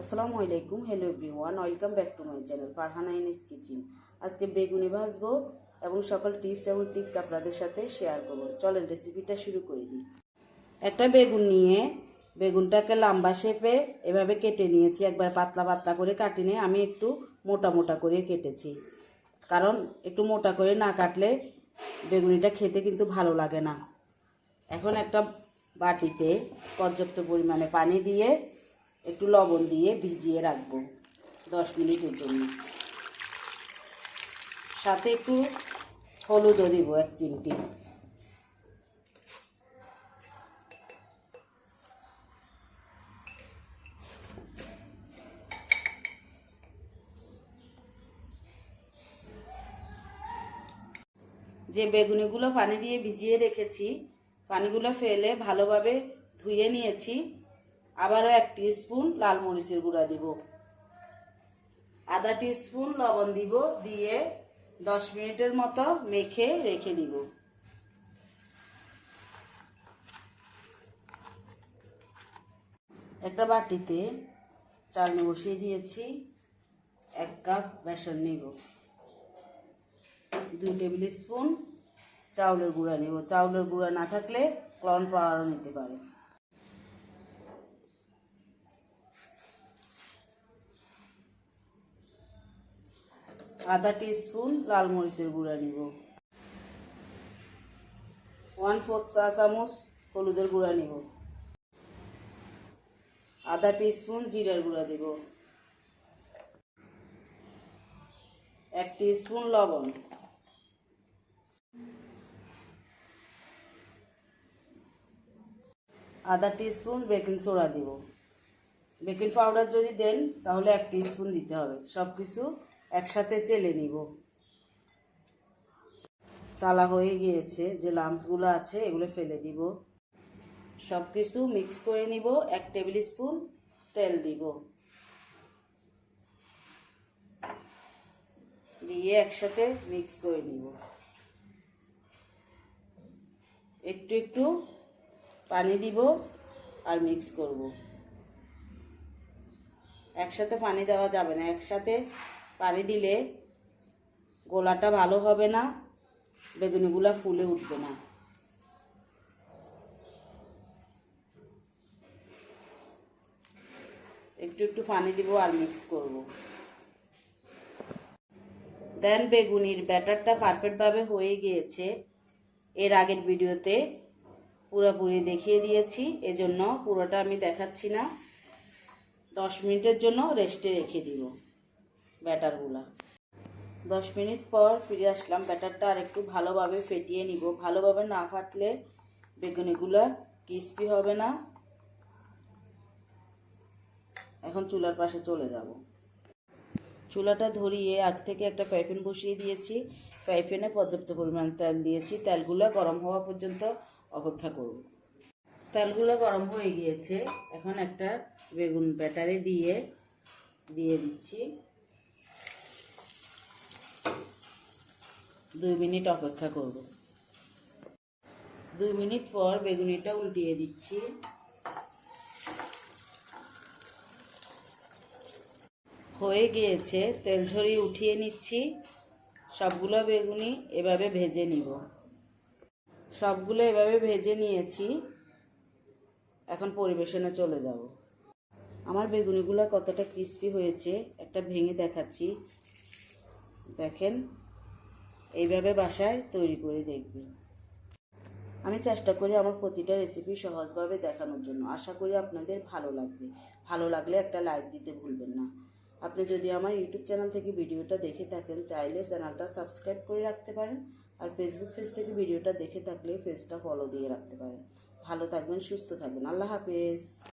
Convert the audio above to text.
আসসালামু আলাইকুম hello everyone welcome back to my channel Farhana ইনিস kitchen আজকে বেগুনি ভাজবো এবং সকল টিপস এবং ট্রিক্স আপনাদের সাথে শেয়ার করব। চলেন রেসিপিটা শুরু করে। দিই একটা বেগুন নিয়ে বেগুনটাকে লম্বা শেপে এভাবে কেটে নিয়েছি। একবার পাতলা পাতলা করে কাটিনে আমি একটু মোটা মোটা করে কেটেছি। কারণ একটু মোটা করে না কাটলে বেগুনিটা খেতে কিন্তু ভালো লাগে না। এখন একটা বাটিতে পর্যাপ্ত পরিমাণে পানি দিয়ে একটু লবণ দিয়ে ভিজিয়ে রাখব। দশ মিনিটের জন্য। সাথে একটু হলুদও দিব, এক চিমটি। যে বেগুনিগুলো পানি দিয়ে ভিজিয়ে রেখেছি, পানিগুলো ফেলে ভালোভাবে ধুয়ে নিয়েছি। আবারও এক স্পুন লাল মরিচের গুঁড়া দিব। আধা স্পুন লবণ দিব দিয়ে দশ মিনিটের মতো মেখে রেখে দিব। একটা বাটিতে চালনি বসিয়ে দিয়েছি, এক কাপ বেসন নিব। দুই টেবিল স্পুন চাউলের গুঁড়া নেব। চাউলের গুঁড়া না থাকলে ক্লন পাউডারও নিতে পারে। আধা স্পুন লাল মরিচের গুঁড়া নিব। ওয়ান ফোর্থ চা চামচ হলুদের গুঁড়া নিব। আধা স্পুন জিরার গুঁড়া দেব। এক স্পুন লবণ। আধা স্পুন বেকিং সোডা দিব। বেকিং পাউডার যদি দেন, তাহলে এক স্পুন দিতে হবে। সব কিছু একসাথে চেলে নিব। চালা হয়ে গিয়েছে, যে লামসগুলো আছে এগুলো ফেলে দিব। সব কিছু মিক্স করে নিব, এক টেবিল স্পুন তেল দিব। দিয়ে একসাথে মিক্স করে নিব। একটু একটু পানি দিব আর মিক্স করব। একসাথে পানি দেওয়া যাবে না, একসাথে পানি দিলে গোলাটা ভালো হবে না, বেগুনিগুলা ফুলে উঠবে না। একটু একটু পানি দিব আর মিক্স করব। দেন বেগুনির ব্যাটারটা পারফেক্টভাবে হয়ে গিয়েছে। এর আগের ভিডিওতে পুরোপুরি দেখিয়ে দিয়েছি, এজন্য পুরোটা আমি দেখাচ্ছি না। দশ মিনিটের জন্য রেস্টে রেখে দিব। ব্যাটারগুলা। দশ মিনিট পর ফিরে আসলাম, ব্যাটারটা আর একটু ভালোভাবে ফেটিয়ে নিব। ভালোভাবে না ফাটলে বেগুনিগুলা ক্রিস্পি হবে না। এখন চুলার পাশে চলে যাব। চুলাটা ধরিয়ে আগ থেকে একটা ফ্রাইপ্যান বসিয়ে দিয়েছি। ফ্রাইপ্যানে পর্যাপ্ত পরিমাণ তেল দিয়েছি। তেলগুলো গরম হওয়া পর্যন্ত অপেক্ষা করব। তেলগুলো গরম হয়ে গিয়েছে। এখন একটা বেগুন ব্যাটারে দিয়ে দিয়ে দিচ্ছি। দুই মিনিট অপেক্ষা করব। দুই মিনিট পর বেগুনিটা উল্টিয়ে দিচ্ছি। হয়ে গিয়েছে, তেল ঝরিয়ে উঠিয়ে নিচ্ছি। সবগুলো বেগুনি এভাবে ভেজে নিব। সবগুলো এভাবে ভেজে নিয়েছি। এখন পরিবেশনে চলে যাব। আমার বেগুনিগুলো কতটা ক্রিস্পি হয়েছে একটা ভেঙে দেখাচ্ছি। দেখেন, এইভাবে বাসায় তৈরি করে দেখবেন। আমি চেষ্টা করি আমার প্রতিটা রেসিপি সহজভাবে দেখানোর জন্য। আশা করি আপনাদের ভালো লাগবে। ভালো লাগলে একটা লাইক দিতে ভুলবেন না। আপনি যদি আমার ইউটিউব চ্যানেল থেকে ভিডিওটা দেখে থাকেন, চাইলে চ্যানেলটা সাবস্ক্রাইব করে রাখতে পারেন আর ফেসবুক পেজ থেকে ভিডিওটা দেখে থাকলে পেজটা ফলো দিয়ে রাখতে পারেন। ভালো থাকবেন, সুস্থ থাকবেন। আল্লাহ হাফেজ।